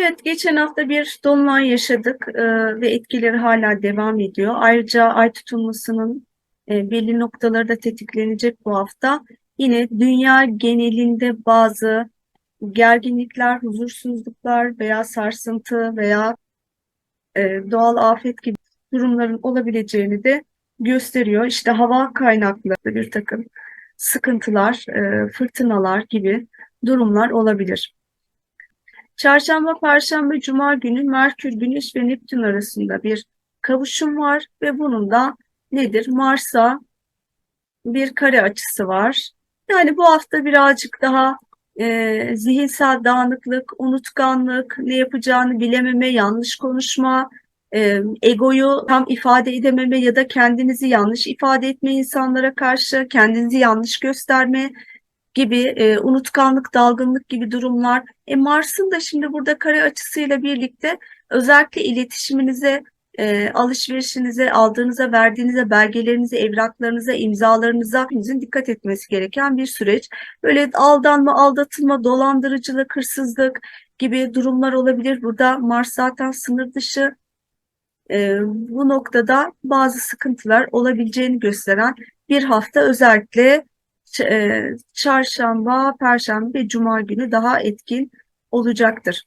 Evet, geçen hafta bir dolunay yaşadık e, ve etkileri hala devam ediyor. Ayrıca ay tutulmasının e, belli noktaları da tetiklenecek bu hafta. Yine dünya genelinde bazı gerginlikler, huzursuzluklar veya sarsıntı veya e, doğal afet gibi durumların olabileceğini de gösteriyor. İşte hava kaynaklı bir takım sıkıntılar, e, fırtınalar gibi durumlar olabilir. Çarşamba, Perşembe, Cuma günü Merkür, Güneş ve Neptün arasında bir kavuşum var ve bunun da nedir? Mars'a bir kare açısı var. Yani bu hafta birazcık daha e, zihinsel dağınıklık, unutkanlık, ne yapacağını bilememe, yanlış konuşma, e, egoyu tam ifade edememe ya da kendinizi yanlış ifade etme insanlara karşı, kendinizi yanlış gösterme gibi e, unutkanlık, dalgınlık gibi durumlar. E, Mars'ın da şimdi burada kare açısıyla birlikte özellikle iletişiminize, e, alışverişinize, aldığınıza, verdiğinize, belgelerinize, evraklarınıza, imzalarınıza hepinizin dikkat etmesi gereken bir süreç. Böyle aldanma, aldatılma, dolandırıcılık, hırsızlık gibi durumlar olabilir. Burada Mars zaten sınır dışı. E, bu noktada bazı sıkıntılar olabileceğini gösteren bir hafta özellikle çarşamba, perşembe ve cuma günü daha etkin olacaktır.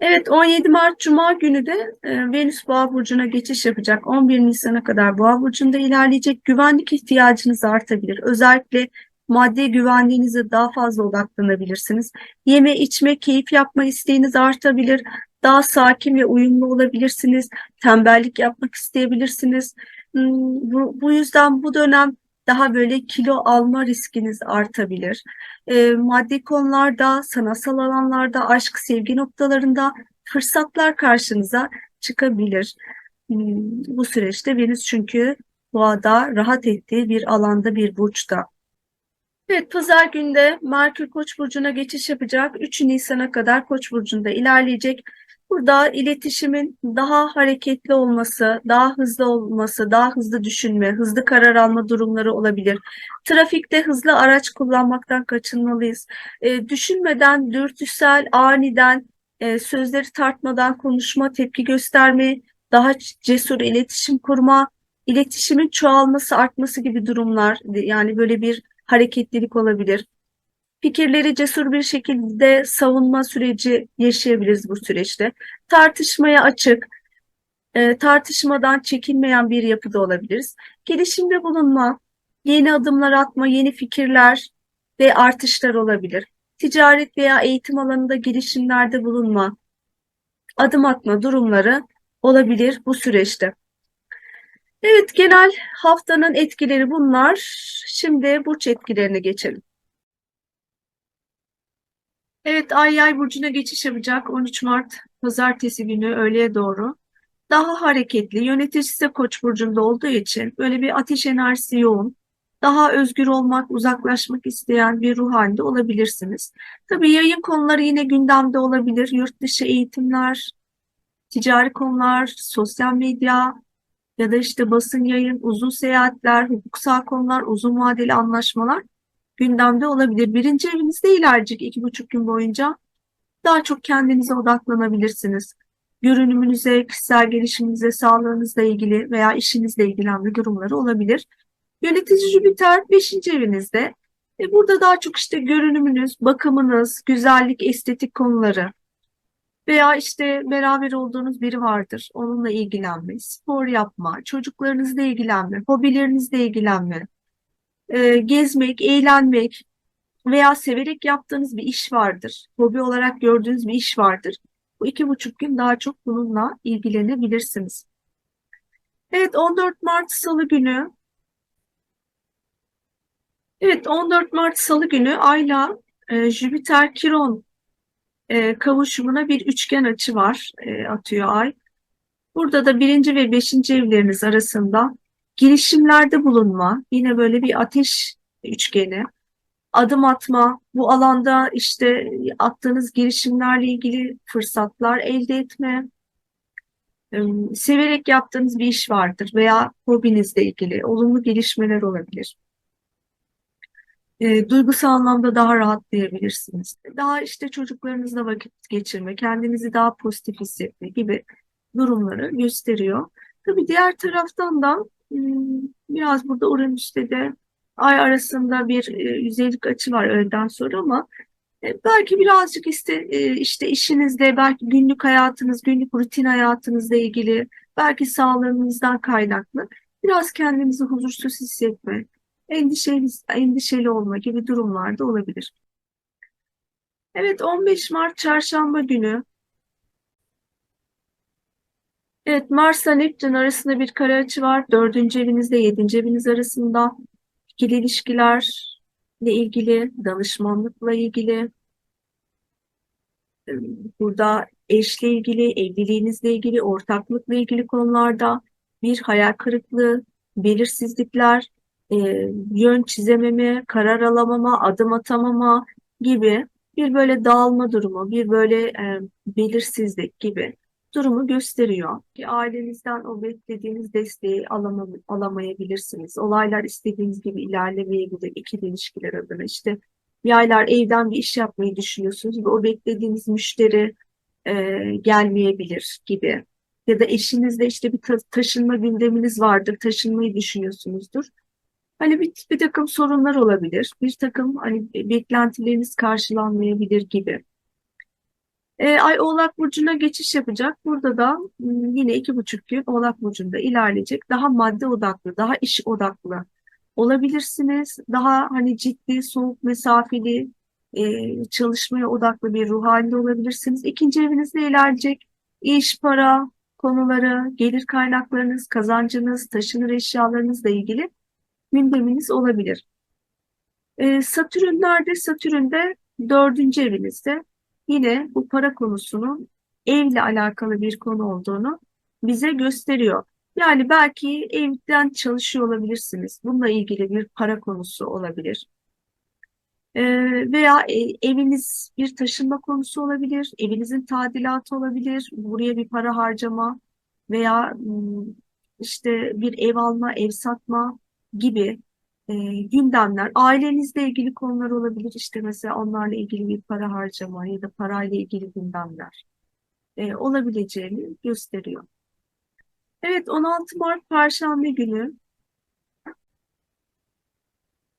Evet 17 Mart Cuma günü de e, Venüs Boğa burcuna geçiş yapacak. 11 Nisan'a kadar Boğa burcunda ilerleyecek. Güvenlik ihtiyacınız artabilir. Özellikle maddi güvenliğinize daha fazla odaklanabilirsiniz. Yeme, içme, keyif yapma isteğiniz artabilir. Daha sakin ve uyumlu olabilirsiniz. Tembellik yapmak isteyebilirsiniz. Hmm, bu, bu yüzden bu dönem daha böyle kilo alma riskiniz artabilir. E, maddi konularda, sanatsal alanlarda, aşk, sevgi noktalarında fırsatlar karşınıza çıkabilir. Hmm, bu süreçte Venüs çünkü boğada rahat ettiği bir alanda bir burçta. Evet, pazar günde Merkür Koç burcuna geçiş yapacak. 3 Nisan'a kadar Koç burcunda ilerleyecek. Burada iletişimin daha hareketli olması, daha hızlı olması, daha hızlı düşünme, hızlı karar alma durumları olabilir. Trafikte hızlı araç kullanmaktan kaçınmalıyız. E, düşünmeden, dürtüsel, aniden, e, sözleri tartmadan konuşma, tepki gösterme, daha cesur iletişim kurma, iletişimin çoğalması, artması gibi durumlar, yani böyle bir hareketlilik olabilir fikirleri cesur bir şekilde savunma süreci yaşayabiliriz bu süreçte. Tartışmaya açık, e, tartışmadan çekinmeyen bir yapıda olabiliriz. Gelişimde bulunma, yeni adımlar atma, yeni fikirler ve artışlar olabilir. Ticaret veya eğitim alanında girişimlerde bulunma, adım atma durumları olabilir bu süreçte. Evet, genel haftanın etkileri bunlar. Şimdi burç etkilerine geçelim. Evet, Ay Yay burcuna geçiş yapacak 13 Mart Pazartesi günü öğleye doğru. Daha hareketli, yöneticisi de Koç burcunda olduğu için böyle bir ateş enerjisi yoğun, daha özgür olmak, uzaklaşmak isteyen bir ruh halinde olabilirsiniz. Tabii yayın konuları yine gündemde olabilir. Yurt dışı eğitimler, ticari konular, sosyal medya ya da işte basın yayın, uzun seyahatler, hukuksal konular, uzun vadeli anlaşmalar gündemde olabilir. Birinci evinizde ilerleyecek iki buçuk gün boyunca daha çok kendinize odaklanabilirsiniz. Görünümünüze, kişisel gelişiminize, sağlığınızla ilgili veya işinizle ilgilenme durumları olabilir. Yönetici Jüpiter 5. evinizde. E burada daha çok işte görünümünüz, bakımınız, güzellik, estetik konuları veya işte beraber olduğunuz biri vardır. Onunla ilgilenme, spor yapma, çocuklarınızla ilgilenme, hobilerinizle ilgilenme, e, gezmek, eğlenmek veya severek yaptığınız bir iş vardır. Hobi olarak gördüğünüz bir iş vardır. Bu iki buçuk gün daha çok bununla ilgilenebilirsiniz. Evet 14 Mart Salı günü Evet 14 Mart Salı günü Ayla e, Jüpiter Kiron e, kavuşumuna bir üçgen açı var e, atıyor Ay. Burada da birinci ve beşinci evleriniz arasında girişimlerde bulunma, yine böyle bir ateş üçgeni, adım atma, bu alanda işte attığınız girişimlerle ilgili fırsatlar elde etme, severek yaptığınız bir iş vardır veya hobinizle ilgili olumlu gelişmeler olabilir. E, duygusal anlamda daha rahatlayabilirsiniz. Daha işte çocuklarınızla vakit geçirme, kendinizi daha pozitif hissetme gibi durumları gösteriyor. Tabii diğer taraftan da biraz burada Uranüs'te de Ay arasında bir e, yüzeylik açı var öğleden sonra ama e, belki birazcık işte, e, işte işinizde, belki günlük hayatınız, günlük rutin hayatınızla ilgili, belki sağlığınızdan kaynaklı biraz kendinizi huzursuz hissetme, endişeli, endişeli olma gibi durumlar da olabilir. Evet 15 Mart Çarşamba günü Evet Mars'la Neptün arasında bir kare açı var. Dördüncü evinizle yedinci eviniz arasında ikili ilişkilerle ilgili, danışmanlıkla ilgili, burada eşle ilgili, evliliğinizle ilgili, ortaklıkla ilgili konularda bir hayal kırıklığı, belirsizlikler, e, yön çizememe, karar alamama, adım atamama gibi bir böyle dağılma durumu, bir böyle e, belirsizlik gibi durumu gösteriyor. Ki ailenizden o beklediğiniz desteği alama, alamayabilirsiniz. Olaylar istediğiniz gibi ilerlemeyebilir ikili ilişkiler adına. İşte bir aylar evden bir iş yapmayı düşünüyorsunuz ve o beklediğiniz müşteri e, gelmeyebilir gibi. Ya da eşinizle işte bir ta- taşınma gündeminiz vardır, taşınmayı düşünüyorsunuzdur. Hani bir, bir takım sorunlar olabilir, bir takım hani beklentileriniz karşılanmayabilir gibi. E, Ay Oğlak Burcu'na geçiş yapacak. Burada da hmm, yine iki buçuk gün Oğlak Burcu'nda ilerleyecek. Daha madde odaklı, daha iş odaklı olabilirsiniz. Daha hani ciddi, soğuk, mesafeli e, çalışmaya odaklı bir ruh halinde olabilirsiniz. İkinci evinizde ilerleyecek iş, para konuları, gelir kaynaklarınız, kazancınız, taşınır eşyalarınızla ilgili gündeminiz olabilir. E, Satürn nerede? Satürn de dördüncü evinizde. Yine bu para konusunun evle alakalı bir konu olduğunu bize gösteriyor. Yani belki evden çalışıyor olabilirsiniz. Bununla ilgili bir para konusu olabilir. Ee, veya e, eviniz bir taşınma konusu olabilir, evinizin tadilatı olabilir, buraya bir para harcama veya hmm, işte bir ev alma, ev satma gibi e, gündemler, ailenizle ilgili konular olabilir. İşte mesela onlarla ilgili bir para harcama ya da parayla ilgili gündemler e, olabileceğini gösteriyor. Evet 16 Mart Perşembe günü.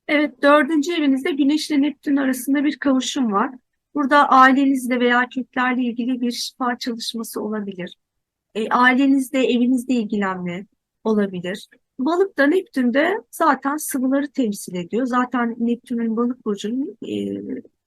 Evet dördüncü evinizde Güneş ile Neptün arasında bir kavuşum var. Burada ailenizle veya köklerle ilgili bir şifa çalışması olabilir. E, ailenizle, evinizle ilgilenme olabilir. Balık da Neptün de zaten sıvıları temsil ediyor. Zaten Neptün'ün balık burcunun e,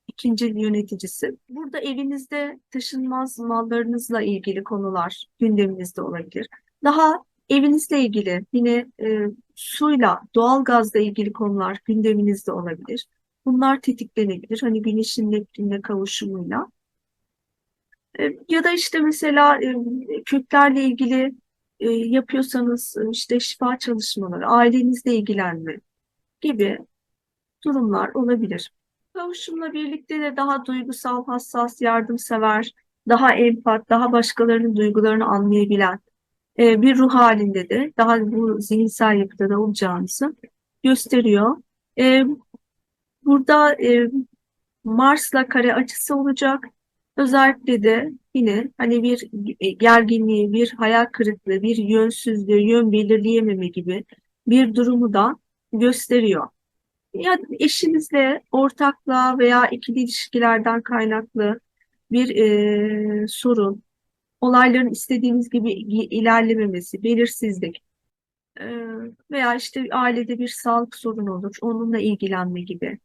ikinci yöneticisi. Burada evinizde taşınmaz mallarınızla ilgili konular gündeminizde olabilir. Daha evinizle ilgili yine e, suyla, doğalgazla ilgili konular gündeminizde olabilir. Bunlar tetiklenebilir. Hani Güneş'in Neptün'le kavuşumuyla. E, ya da işte mesela e, köklerle ilgili e, yapıyorsanız e, işte şifa çalışmaları, ailenizle ilgilenme gibi durumlar olabilir. Kavuşumla birlikte de daha duygusal, hassas, yardımsever, daha empat, daha başkalarının duygularını anlayabilen e, bir ruh halinde de daha bu zihinsel yapıda da olacağınızı gösteriyor. E, burada e, Mars'la kare açısı olacak. Özellikle de yine hani bir gerginliği, bir hayal kırıklığı, bir yönsüzlüğü, yön belirleyememe gibi bir durumu da gösteriyor. Ya eşinizle ortaklığa veya ikili ilişkilerden kaynaklı bir e, sorun, olayların istediğiniz gibi ilerlememesi, belirsizlik e, veya işte ailede bir sağlık sorunu olur, onunla ilgilenme gibi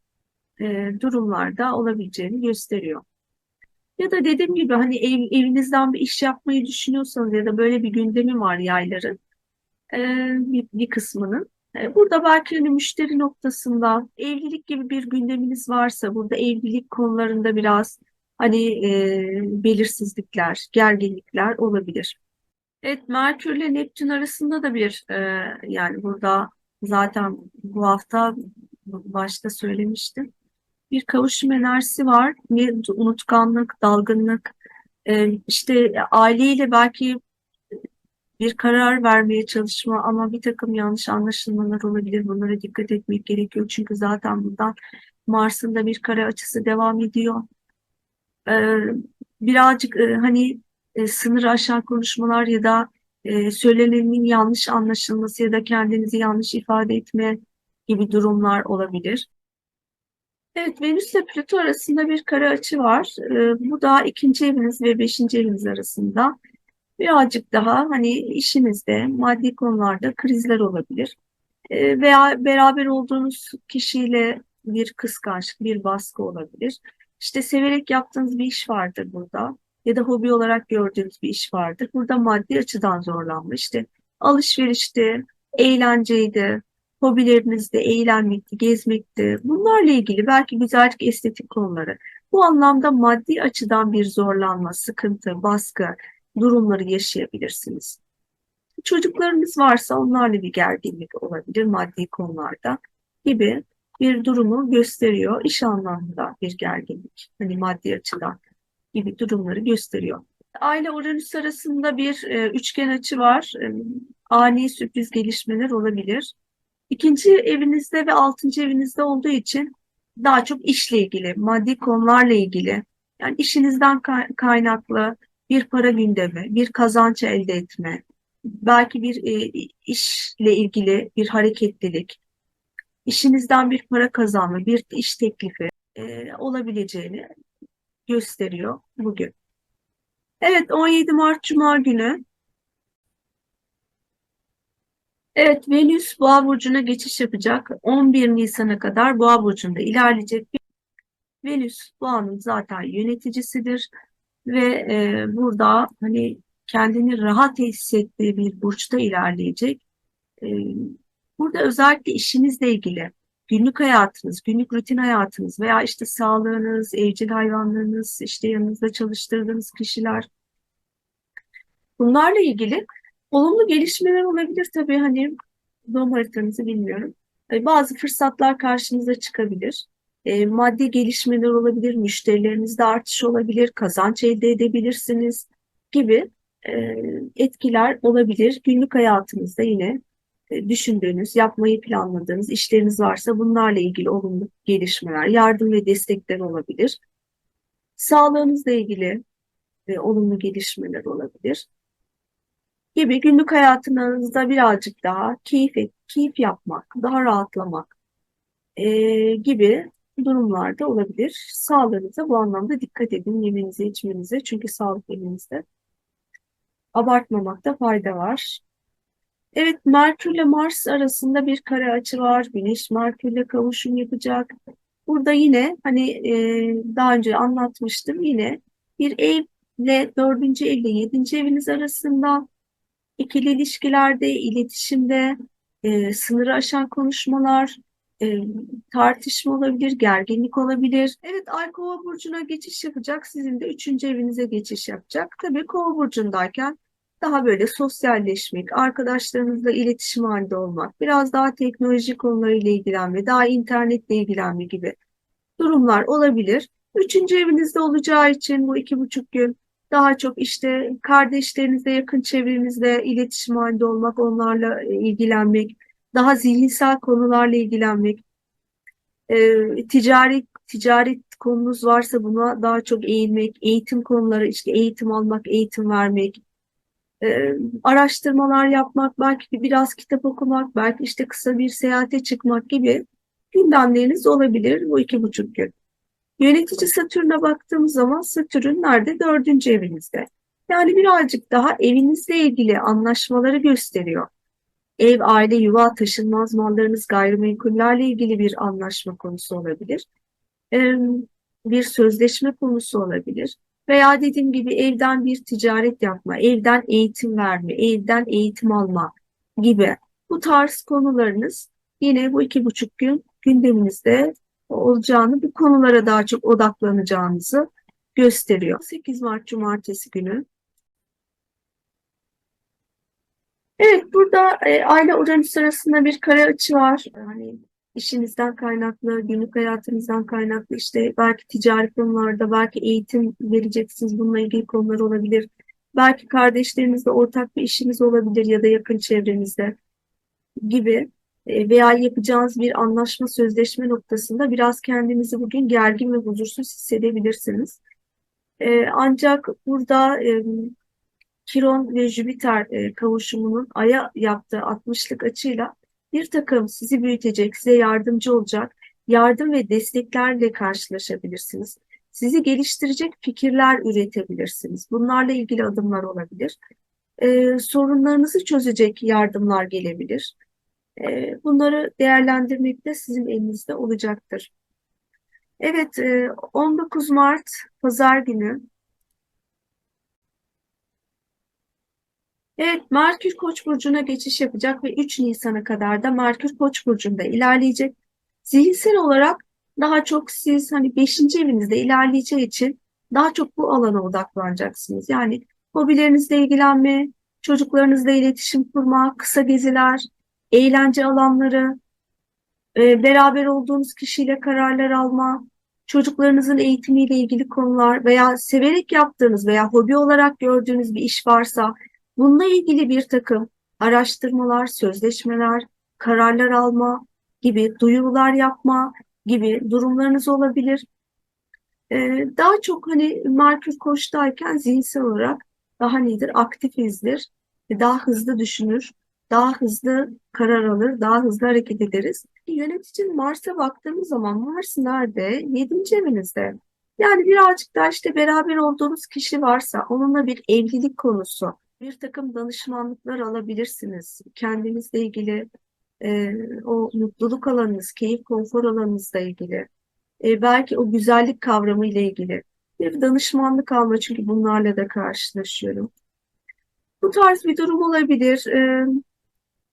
e, durumlarda olabileceğini gösteriyor. Ya da dediğim gibi hani ev, evinizden bir iş yapmayı düşünüyorsanız ya da böyle bir gündemi var yayların e, bir, bir kısmının. E, burada belki hani müşteri noktasında evlilik gibi bir gündeminiz varsa burada evlilik konularında biraz hani e, belirsizlikler, gerginlikler olabilir. Evet, Merkür ile Neptün arasında da bir e, yani burada zaten bu hafta başta söylemiştim bir kavuşum enerjisi var. Bir unutkanlık, dalgınlık, e, işte aileyle belki bir karar vermeye çalışma ama bir takım yanlış anlaşılmalar olabilir. Bunlara dikkat etmek gerekiyor. Çünkü zaten bundan Mars'ın da bir kare açısı devam ediyor. Ee, birazcık e, hani e, sınır aşan konuşmalar ya da e, söylenenin yanlış anlaşılması ya da kendinizi yanlış ifade etme gibi durumlar olabilir. Evet, Venüs ile Plüto arasında bir kare açı var. Ee, bu da ikinci eviniz ve beşinci eviniz arasında. Birazcık daha hani işinizde, maddi konularda krizler olabilir. Ee, veya beraber olduğunuz kişiyle bir kıskançlık, bir baskı olabilir. İşte severek yaptığınız bir iş vardır burada ya da hobi olarak gördüğünüz bir iş vardır. Burada maddi açıdan zorlanma. İşte alışverişte, eğlenceydi, hobilerinizde eğlenmekti, gezmekti. Bunlarla ilgili belki güzellik, estetik konuları. Bu anlamda maddi açıdan bir zorlanma, sıkıntı, baskı durumları yaşayabilirsiniz. Çocuklarınız varsa onlarla bir gerginlik olabilir maddi konularda gibi bir durumu gösteriyor. İş anlamında bir gerginlik, hani maddi açıdan gibi durumları gösteriyor. Aile Uranüs arasında bir e, üçgen açı var. E, ani sürpriz gelişmeler olabilir. İkinci evinizde ve altıncı evinizde olduğu için daha çok işle ilgili, maddi konularla ilgili, yani işinizden kay- kaynaklı bir para gündemi, bir kazanç elde etme, belki bir e, işle ilgili bir hareketlilik, işinizden bir para kazanma, bir iş teklifi e, olabileceğini gösteriyor bugün. Evet, 17 Mart Cuma günü. Evet, Venüs Boğa burcuna geçiş yapacak. 11 Nisan'a kadar Boğa burcunda ilerleyecek. Venüs Boğa'nın zaten yöneticisidir ve e, burada hani kendini rahat hissettiği bir burçta ilerleyecek. E, burada özellikle işinizle ilgili günlük hayatınız, günlük rutin hayatınız veya işte sağlığınız, evcil hayvanlarınız, işte yanınızda çalıştırdığınız kişiler bunlarla ilgili olumlu gelişmeler olabilir tabii hani doğum haritanızı bilmiyorum. E, Bazı fırsatlar karşınıza çıkabilir. E, maddi gelişmeler olabilir, müşterilerinizde artış olabilir, kazanç elde edebilirsiniz gibi e, etkiler olabilir. Günlük hayatınızda yine e, düşündüğünüz, yapmayı planladığınız işleriniz varsa bunlarla ilgili olumlu gelişmeler, yardım ve destekler olabilir. Sağlığınızla ilgili e, olumlu gelişmeler olabilir gibi günlük hayatınızda birazcık daha keyif, et- keyif yapmak, daha rahatlamak e, gibi durumlarda olabilir. Sağlığınıza bu anlamda dikkat edin yemenize, içmenize. Çünkü sağlık elinizde. Abartmamakta fayda var. Evet, Merkür ile Mars arasında bir kare açı var. Güneş Merkür'le kavuşum yapacak. Burada yine hani e, daha önce anlatmıştım yine bir evle dördüncü evle yedinci eviniz arasında ikili ilişkilerde, iletişimde e, sınırı aşan konuşmalar, e, tartışma olabilir, gerginlik olabilir. Evet, Ay Kova burcuna geçiş yapacak. Sizin de üçüncü evinize geçiş yapacak. Tabii Kova burcundayken daha böyle sosyalleşmek, arkadaşlarınızla iletişim halinde olmak, biraz daha teknoloji konularıyla ilgilenme, daha internetle ilgilenme gibi durumlar olabilir. Üçüncü evinizde olacağı için bu iki buçuk gün daha çok işte kardeşlerinizle, yakın çevrenizle iletişim halinde olmak, onlarla e, ilgilenmek, daha zihinsel konularla ilgilenmek, e, ticari ticaret konunuz varsa buna daha çok eğilmek, eğitim konuları işte eğitim almak, eğitim vermek, e, araştırmalar yapmak, belki biraz kitap okumak, belki işte kısa bir seyahate çıkmak gibi gündemleriniz olabilir bu iki buçuk gün. Yönetici Satürn'e baktığımız zaman Satürn nerede? Dördüncü evinizde. Yani birazcık daha evinizle ilgili anlaşmaları gösteriyor. Ev, aile, yuva, taşınmaz mallarınız, gayrimenkullerle ilgili bir anlaşma konusu olabilir. Bir sözleşme konusu olabilir. Veya dediğim gibi evden bir ticaret yapma, evden eğitim verme, evden eğitim alma gibi bu tarz konularınız yine bu iki buçuk gün gündeminizde olacağını, bu konulara daha çok odaklanacağınızı gösteriyor. 8 Mart Cumartesi günü. Evet, burada e, aile Uranüs arasında bir kare açı var. Hani işinizden kaynaklı, günlük hayatınızdan kaynaklı, işte belki ticari konularda, belki eğitim vereceksiniz, bununla ilgili konular olabilir. Belki kardeşlerinizle ortak bir işiniz olabilir ya da yakın çevrenizde gibi veya yapacağınız bir anlaşma, sözleşme noktasında biraz kendinizi bugün gergin ve huzursuz hissedebilirsiniz. E, ancak burada e, Kiron ve Jüpiter e, kavuşumunun Ay'a yaptığı 60'lık açıyla bir takım sizi büyütecek, size yardımcı olacak yardım ve desteklerle karşılaşabilirsiniz. Sizi geliştirecek fikirler üretebilirsiniz. Bunlarla ilgili adımlar olabilir. E, sorunlarınızı çözecek yardımlar gelebilir. E, bunları değerlendirmek de sizin elinizde olacaktır. Evet, e, 19 Mart Pazar günü Evet, Merkür Koç burcuna geçiş yapacak ve 3 Nisan'a kadar da Merkür Koç burcunda ilerleyecek. Zihinsel olarak daha çok siz hani 5. evinizde ilerleyeceği için daha çok bu alana odaklanacaksınız. Yani hobilerinizle ilgilenme, çocuklarınızla iletişim kurma, kısa geziler, eğlence alanları, e, beraber olduğunuz kişiyle kararlar alma, çocuklarınızın eğitimiyle ilgili konular veya severek yaptığınız veya hobi olarak gördüğünüz bir iş varsa bununla ilgili bir takım araştırmalar, sözleşmeler, kararlar alma gibi, duyurular yapma gibi durumlarınız olabilir. Ee, daha çok hani Merkür Koç'tayken zihinsel olarak daha nedir? Aktifizdir. Daha hızlı düşünür, daha hızlı karar alır, daha hızlı hareket ederiz. Yöneticinin Mars'a baktığımız zaman Mars nerede? Yedinci evinizde. Yani birazcık daha işte beraber olduğunuz kişi varsa onunla bir evlilik konusu, bir takım danışmanlıklar alabilirsiniz. Kendinizle ilgili e, o mutluluk alanınız, keyif, konfor alanınızla ilgili, e, belki o güzellik kavramı ile ilgili bir danışmanlık alma çünkü bunlarla da karşılaşıyorum. Bu tarz bir durum olabilir. E,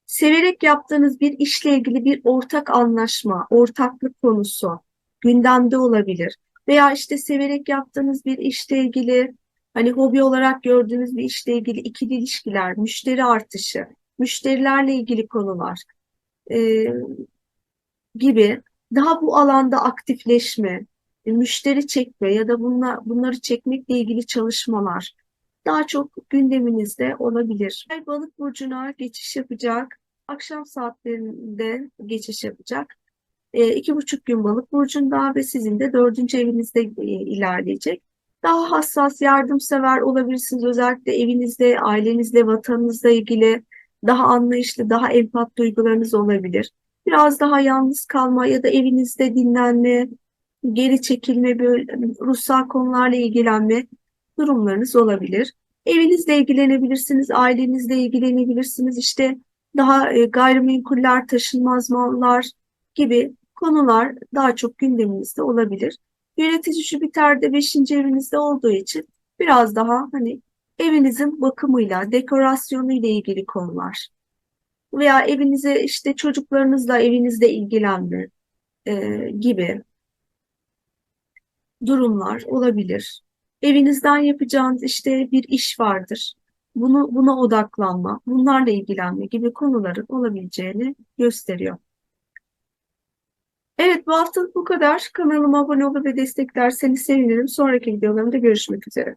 severek yaptığınız bir işle ilgili bir ortak anlaşma, ortaklık konusu gündemde olabilir. Veya işte severek yaptığınız bir işle ilgili, hani hobi olarak gördüğünüz bir işle ilgili ikili ilişkiler, müşteri artışı, müşterilerle ilgili konular e, gibi daha bu alanda aktifleşme, müşteri çekme ya da bunla, bunları çekmekle ilgili çalışmalar daha çok gündeminizde olabilir. Balık burcuna geçiş yapacak. Akşam saatlerinde geçiş yapacak. E, iki buçuk gün balık burcunda ve sizin de dördüncü evinizde e, ilerleyecek. Daha hassas, yardımsever olabilirsiniz. Özellikle evinizde, ailenizle, vatanınızla ilgili daha anlayışlı, daha empat duygularınız olabilir. Biraz daha yalnız kalma ya da evinizde dinlenme, geri çekilme, böyle ruhsal konularla ilgilenme durumlarınız olabilir. Evinizle ilgilenebilirsiniz, ailenizle ilgilenebilirsiniz. İşte daha e, gayrimenkuller, taşınmaz mallar gibi konular daha çok gündeminizde olabilir. Yönetici Jüpiter de 5. evinizde olduğu için biraz daha hani evinizin bakımıyla, dekorasyonu ile ilgili konular veya evinize işte çocuklarınızla evinizde ilgilenme e, gibi durumlar olabilir. Evinizden yapacağınız işte bir iş vardır. Bunu buna odaklanma, bunlarla ilgilenme gibi konuların olabileceğini gösteriyor. Evet bu haftalık bu kadar. Kanalıma abone ol ve desteklerseniz sevinirim. Sonraki videolarımda görüşmek üzere.